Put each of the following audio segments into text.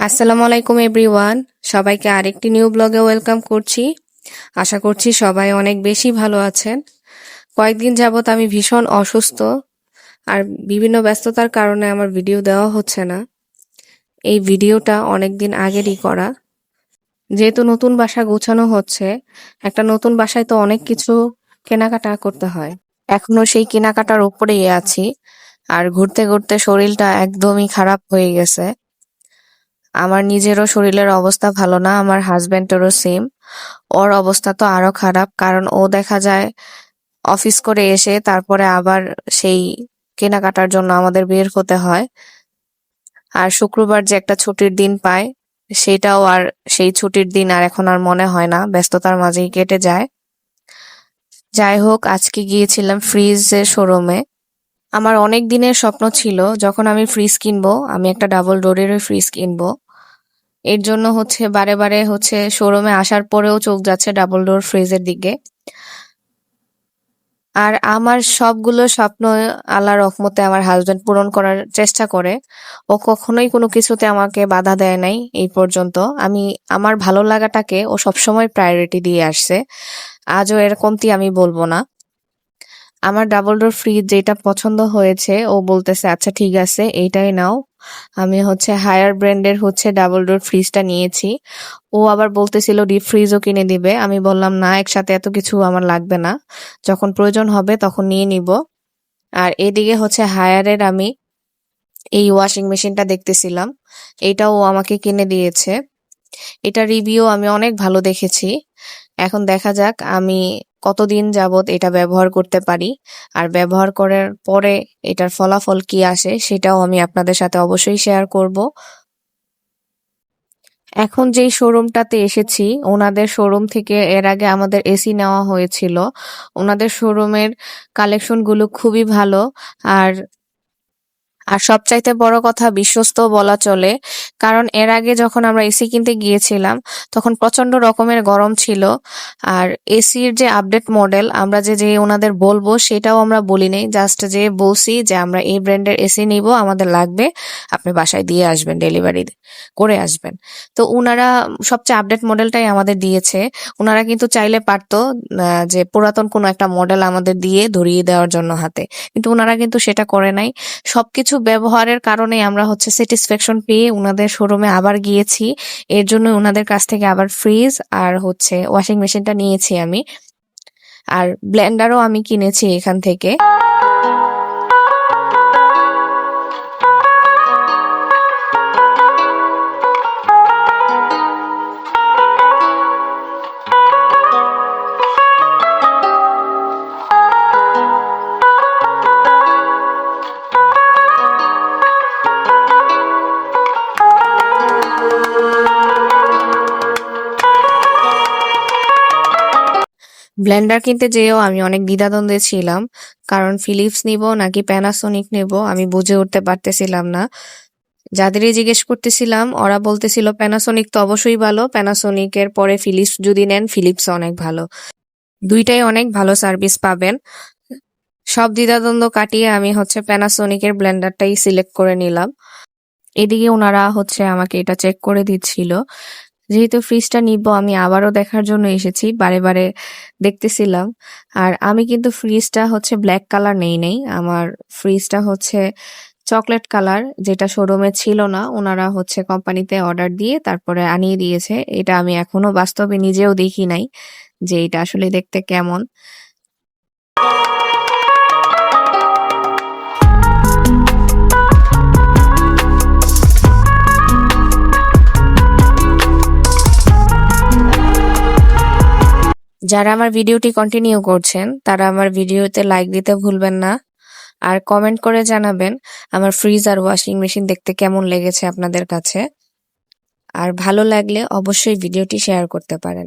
আসসালামু আলাইকুম, এভরিওয়ান। সবাইকে আরেকটি নিউ ব্লগে ওয়েলকাম করছি। আশা করছি সবাই অনেক বেশি ভালো আছেন। কয়েকদিন যাবত আমি ভীষণ অসুস্থ আর বিভিন্ন ব্যস্ততার কারণে আমার ভিডিও দেওয়া হচ্ছে না। এই ভিডিওটা অনেক দিন আগেরই করা। যেহেতু নতুন বাসা গোছানো হচ্ছে, একটা নতুন বাসায় তো অনেক কিছু কেনাকাটা করতে হয়। এখনও সেই কেনাকাটার উপরেই আছি। আর ঘুরতে ঘুরতে শরীরটা একদমই খারাপ হয়ে গেছে। আমার নিজেরও শরীরের অবস্থা ভালো না, আমার হাজবেন্ডেরও সেম ওর অবস্থা তো আরও খারাপ, কারণ ও দেখা যায় অফিস করে এসে তারপরে আবার সেই কেনাকাটার জন্য আমাদের বের হতে হয়। আর শুক্রবার যে একটা ছুটির দিন পায়, সেটাও আর সেই ছুটির দিন আর এখন আর মনে হয় না, ব্যস্ততার মাঝেই কেটে যায়। যাই হোক, আজকে গিয়েছিলাম ফ্রিজের শোরুমে আমার অনেক দিনের স্বপ্ন ছিল, যখন আমি ফ্রিজ কিনবো, আমি একটা ডাবল ডোরের ফ্রিজ কিনবো। এর জন্য হচ্ছে বারে বারে হচ্ছে শোরুমে আসার পরেও চোখ যাচ্ছে ডাবল ডোর ফ্রিজের দিকে। আর আমার সবগুলো স্বপ্ন আল্লাহ রহমতে আমার হাজবেন্ড পূরণ করার চেষ্টা করে। ও কখনোই কোনো কিছুতে আমাকে বাধা দেয় নাই এই পর্যন্ত। আমি, আমার ভালো লাগাটাকে ও সবসময় প্রায়োরিটি দিয়ে আসছে। আজও এরকমটি আমি বলব না। আমার ডাবল ডোর ফ্রিজ যেটা পছন্দ হয়েছে, ও বলতেছে আচ্ছা ঠিক আছে, এইটাই নাও। আমি হচ্ছে হায়ার ব্র্যান্ডের হচ্ছে ডাবল ডোর ফ্রিজটা নিয়েছি। ও আবার বলতেছিল ডিপ ফ্রিজও কিনে দিবে। আমি বললাম, না, একসাথে এত কিছু আমার লাগবে না। যখন প্রয়োজন হবে তখন নিয়ে নিব। আর এদিকে হচ্ছে হায়ারের আমি এই ওয়াশিং মেশিনটা দেখতেছিলাম। এটাও আমাকে কিনে দিয়েছে। এটা রিভিউ আমি অনেক ভালো দেখেছি। এখন দেখা যাক, আমি কতদিন যাবত এটা ব্যবহার করতে পারি? আর ব্যবহার করার পরে এটার ফলাফল কি আসে সেটাও আমি আপনাদের সাথে অবশ্যই শেয়ার করব। এখন যেই শোরুমটাতে এসেছি, ওনাদের শোরুম থেকে এর আগে আমাদের এসি নেওয়া হয়েছিল। ওনাদের শোরুমের কালেকশনগুলো খুবই ভালো। আর আর সবচাইতে বড় কথা বিশ্বস্ত বলা চলে, কারণ এর আগে যখন আমরা এসি কিনতে গিয়েছিলাম, তখন প্রচণ্ড রকমের গরম ছিল। আর এসির যে আপডেট মডেল, আমরা যে যে ওনাদের বলব, সেটাও আমরা বলি নাই জাস্ট যে বলছি যে, আমরা এই ব্র্যান্ডের এসি নিব, আমাদের লাগবে, আপনি বাসায় দিয়ে আসবেন, ডেলিভারি করে আসবেন। তো ওনারা সবচেয়ে আপডেট মডেলটাই আমাদের দিয়েছে। ওনারা কিন্তু চাইলে পারতো যে পুরাতন কোনো একটা মডেল আমাদের দিয়ে ধরিয়ে দেওয়ার জন্য হাতে। কিন্তু ওনারা কিন্তু সেটা করে নাই। সবকিছু ব্যবহারের কারণে আমরা হচ্ছে স্যাটিসফ্যাকশন পেয়ে ওনাদের শোরুমে আবার গিয়েছি। এর জন্য ওনাদের কাছ থেকে আবার ফ্রিজ আর হচ্ছে ওয়াশিং মেশিনটা নিয়েছি আমি। আর ব্লেন্ডারও আমি কিনেছি এখান থেকে। ব্লেন্ডার কিনতে যেয়েও আমি অনেক দ্বিধাদ্বন্দ্বে ছিলাম। কারণ ফিলিপস নিব নাকি প্যানাসোনিক নেব, আমি বুঝে উঠতে পারতেছিলাম না। যাদেরই জিজ্ঞেস করতেছিলাম, ওরা বলতেছিল প্যানাসোনিক তো অবশ্যই ভালো প্যানাসোনিকের পরে ফিলিপস যদি নেন, ফিলিপস অনেক ভালো। দুইটাই অনেক ভালো সার্ভিস পাবেন। সব দ্বিধাদ্বন্দ্ব কাটিয়ে আমি হচ্ছে প্যানাসোনিকের ব্লেন্ডারটাই সিলেক্ট করে নিলাম। এদিকে ওনারা হচ্ছে আমাকে এটা চেক করে দিচ্ছিল। যেহেতু ফ্রিজটা নিব, আমি আবারও দেখার জন্য এসেছি, বারে বারে দেখতেছিলাম। আর আমি কিন্তু ফ্রিজটা হচ্ছে ব্ল্যাক কালার নেই নেই, আমার ফ্রিজটা হচ্ছে চকলেট কালার যেটা শোরুমে ছিল না, ওনারা হচ্ছে কোম্পানিতে অর্ডার দিয়ে তারপরে আনিয়ে দিয়েছে। এটা আমি এখনও বাস্তবে নিজেও দেখি নাই যে এটা আসলে দেখতে কেমন। যারা আমার ভিডিওটি কন্টিনিউ করছেন, তারা আমার ভিডিওতে লাইক দিতে ভুলবেন না। আর কমেন্ট করে জানাবেন আমার ফ্রিজ আর ওয়াশিং মেশিন দেখতে কেমন লেগেছে আপনাদের কাছে। আর ভালো লাগলে অবশ্যই ভিডিওটি শেয়ার করতে পারেন।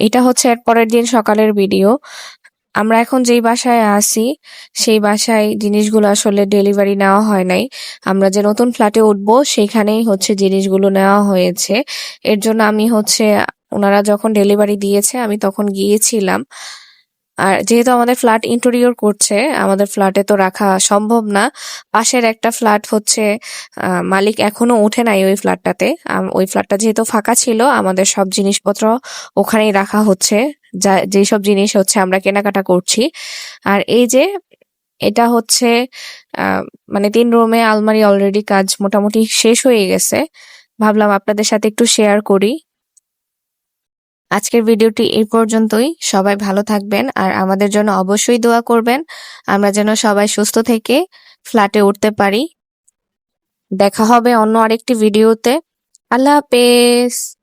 এটা হচ্ছে এর পরের দিন সকালের ভিডিও আমরা এখন যেই বাসায় আছি, সেই বাসায় জিনিসগুলো আসলে ডেলিভারি নেওয়া হয় নাই। আমরা যে নতুন ফ্ল্যাটে উঠবো সেইখানেই হচ্ছে জিনিসগুলো নেওয়া হয়েছে। এর জন্য আমি হচ্ছে, ওনারা যখন ডেলিভারি দিয়েছে, আমি তখন গিয়েছিলাম। আর যেহেতু আমাদের ফ্ল্যাট ইন্টেরিয়র করছে, আমাদের ফ্ল্যাটে তো রাখা সম্ভব না। পাশের একটা ফ্ল্যাট হচ্ছে মালিক এখনও ওঠে নাই ওই ফ্ল্যাটটাতে। ওই ফ্ল্যাটটা যেহেতু ফাঁকা ছিল, আমাদের সব জিনিসপত্র ওখানেই রাখা হচ্ছে। যা, যেসব জিনিস হচ্ছে আমরা কেনাকাটা করছি। আর এই যে, এটা হচ্ছে মানে তিন রুমে আলমারি অলরেডি কাজ মোটামুটি শেষ হয়ে গেছে। ভাবলাম আপনাদের সাথে একটু শেয়ার করি। আজকের ভিডিওটি এই পর্যন্তই। সবাই ভালো থাকবেন আর আমাদের জন্য অবশ্যই দোয়া করবেন। আমরা যেন সবাই সুস্থ থেকে ফ্ল্যাটে উঠতে পারি। দেখা হবে অন্য আরেকটি ভিডিওতে। আল্লাহ হাফেজ।